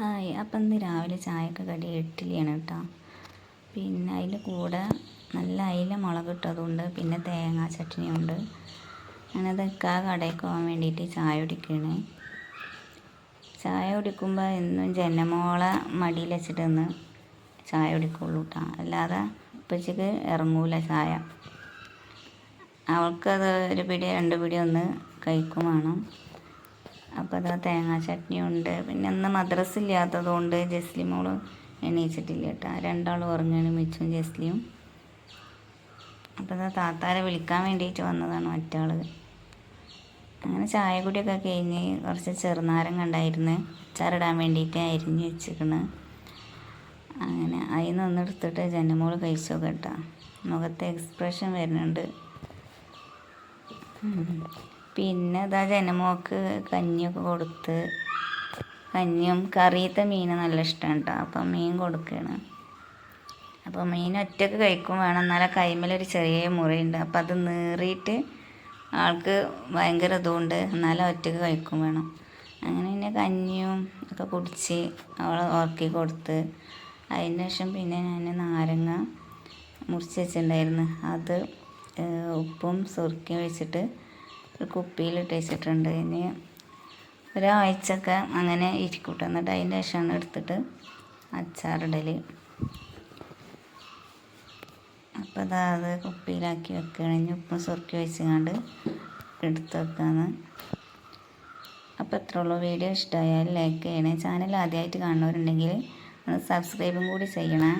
Hi അപ്പം ഇന്ന് രാവിലെ ചായക്ക് കടി ഇഡ്ഡലിയാണ് കേട്ടോ പിന്നെ അതിന്റെ കൂടെ നല്ല അയില മുളക് ഇട്ടതുണ്ട് പിന്നെ തേങ്ങാ ചട്നിയുണ്ട്. ഞാനത് ആ കടയിൽ പോകാൻ വേണ്ടിയിട്ട് ചായ കുടിക്കുകയാണ് ചായ കുടിക്കുമ്പോൾ എന്നും ജനമോളെ മടിയിൽ വെച്ചിട്ട് നിന്ന് ചായ കുടിക്കുള്ളൂ കേട്ടോ അല്ലാതെ ഉപ്പച്ചക്ക് ഇറങ്ങൂല ചായ. അവൾക്കത് ഒരു പിടി രണ്ട് പിടി ഒന്ന് കഴിക്കും വേണം. അപ്പോൾ അതാ തേങ്ങാ ചട്നി ഉണ്ട്. പിന്നെ അന്ന് മദ്രസ് ഇല്ലാത്തത് കൊണ്ട് ജസ്ലി മോൾ എണീച്ചിട്ടില്ല കേട്ടോ. രണ്ടാളും ഉറങ്ങുകയാണ് മിച്ചും ജസ്ലിയും. അപ്പോൾ അതാ താത്താരെ വിളിക്കാൻ വേണ്ടിയിട്ട് വന്നതാണ് മറ്റാൾ അങ്ങനെ ചായ കുടിയൊക്കെ കഴിഞ്ഞ് കുറച്ച് ചെറുനാരം കണ്ടായിരുന്നു അച്ചാറിടാൻ വേണ്ടിയിട്ട് അരിഞ്ഞ് വെച്ചിരിക്കണ്. അങ്ങനെ അതിൽ നിന്ന് എടുത്തിട്ട് ജനമോൾ കഴിച്ചു കേട്ടോ. മുഖത്തെ എക്സ്പ്രഷൻ വരുന്നുണ്ട്. പിന്നെ ഇതാ ജനമോക്ക് കഞ്ഞിയൊക്കെ കൊടുത്ത് കഞ്ഞിയും കറിയത്തെ മീൻ നല്ല ഇഷ്ടമാണ് കേട്ടോ അപ്പം മീൻ കൊടുക്കുകയാണ് അപ്പോൾ മീൻ ഒറ്റയ്ക്ക് കഴിക്കും വേണം. എന്നാലും കൈമേലൊരു ചെറിയ മുറിയുണ്ട്. അപ്പം അത് നീറിയിട്ട് ആൾക്ക് ഭയങ്കര ഇതുകൊണ്ട് എന്നാലും ഒറ്റയ്ക്ക് കഴിക്കും വേണം. അങ്ങനെ പിന്നെ കഞ്ഞിയും ഒക്കെ കുടിച്ച് അവളെ ഉറക്കി കൊടുത്ത് അതിന് ശേഷം പിന്നെ ഞാൻ നാരങ്ങ മുറിച്ച് വെച്ചിട്ടുണ്ടായിരുന്നു. അത് ഉപ്പും സുറുക്കിയും വെച്ചിട്ട് ഒരു കുപ്പിയിലിട്ട് വെച്ചിട്ടുണ്ട് ഇനി ഒരാഴ്ചയൊക്കെ അങ്ങനെ ഇരിക്കൂട്ട. എന്നിട്ട് അതിന്റെ ശേഷമാണ് എടുത്തിട്ട് അച്ചാറിടൽ അപ്പോൾ അതാ അത് കുപ്പിയിലാക്കി വെക്കുകയാണ്. ഇനി ഉപ്പും സുറുക്കി വെച്ചുകൊണ്ട് എടുത്ത് വെക്കാന്ന്. അപ്പോൾ എത്ര ഉള്ളൂ. വീഡിയോ ഇഷ്ടമായാൽ ലൈക്ക് ചെയ്യണേ. ചാനൽ ആദ്യമായിട്ട് കാണുന്നവരുണ്ടെങ്കിൽ ഒന്ന് സബ്സ്ക്രൈബും കൂടി ചെയ്യണേ.